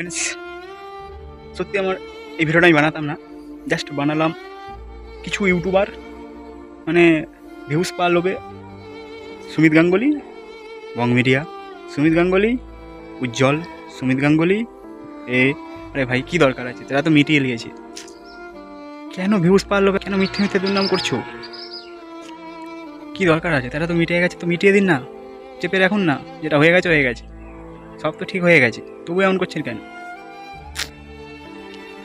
Friends সত্যি আমার এই ভিডিওটা আমি বানাতাম না। জাস্ট বানালাম কিছু ইউটিউবার মানে ভিউজ পাওয়ার লোভে। সুমিত গাঙ্গুলি বং মিডিয়া সুমিত গাঙ্গুলি, উজ্জ্বল। সুমিত গাঙ্গুলি, এ, আরে ভাই, কি দরকার আছে? তারা তো মিটিয়ে নিয়েছে। কেন ভিউজ পাওয়ার লোভে কেন মিথ্যে মিথ্যে দুর্নাম করছ? কি দরকার আছে? তারা তো মিটিয়ে গেছে, তো মিটিয়ে দিন না। চেপে রাখুন না। যেটা হয়ে গেছে হয়ে গেছে। সব তো ঠিক হয়ে গেছে। তবু এমন করছেন কেন?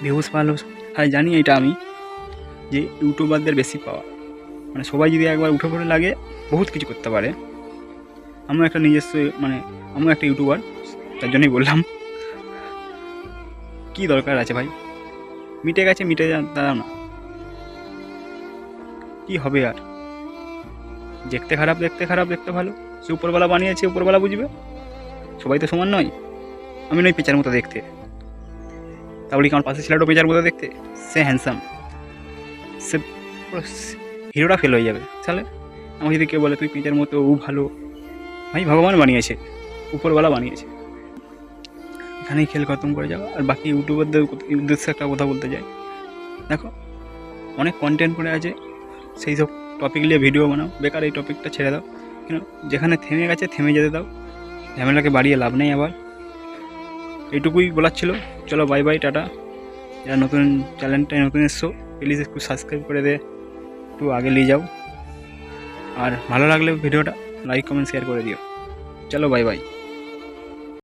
ভিউজ ভালো আর জানি এটা আমি, যে ইউটিউবারদের বেশি পাওয়া। মানে সবাই যদি একবার উঠে পড়ে লাগে, বহুত কিছু করতে পারে। আমিও একটা নিজস্ব মানে আমিও একটা ইউটিউবার, তার জন্যই বললাম। কি দরকার আছে ভাই? মিটে গেছে, মিটে যান দাঁড়াও না। কি হবে আর? দেখতে খারাপ দেখতে খারাপ, দেখতে ভালো। সে উপরবেলা বানিয়েছে উপরবেলা বুঝবে। সবাই তো সমান নয়। আমি নই পেঁচার মতো দেখতে। তাহলে কি আমার পাশে ছেলেটা পেঁচার মতো দেখতে। সে হ্যান্ডসাম সে হিরোটা ফেল হয়ে যাবে। তাহলে আমাকে যদি কেউ বলে, তুই পেঁচার মতো, ও ভালো। ভাই, ভগবান বানিয়েছে। উপরওয়ালা বানিয়েছে। এখানেই খেল খতম করে যাও, আর বাকি ইউটিউবারদের উদ্দেশ্যে একটা কথা বলতে চাই দেখো, অনেক কন্টেন্ট পড়ে আছে, সেই সব টপিক নিয়ে ভিডিও বানাও। বেকার এই টপিকটা ছেড়ে দাও। কেন, যেখানে থেমে গেছে, থেমে যেতে দাও। ঝামেলাকে বাড়িয়ে লাভ নেই আবার। এইটুকুই বলার ছিল। চলো বাই বাই টাটা। যারা নতুন চ্যানেলটায় নতুন এসছো প্লিজ একটু সাবস্ক্রাইব করে দে, একটু আগে নিয়ে যাও। আর ভালো লাগলে ভিডিওটা লাইক কমেন্ট শেয়ার করে দিও। চলো বাই বাই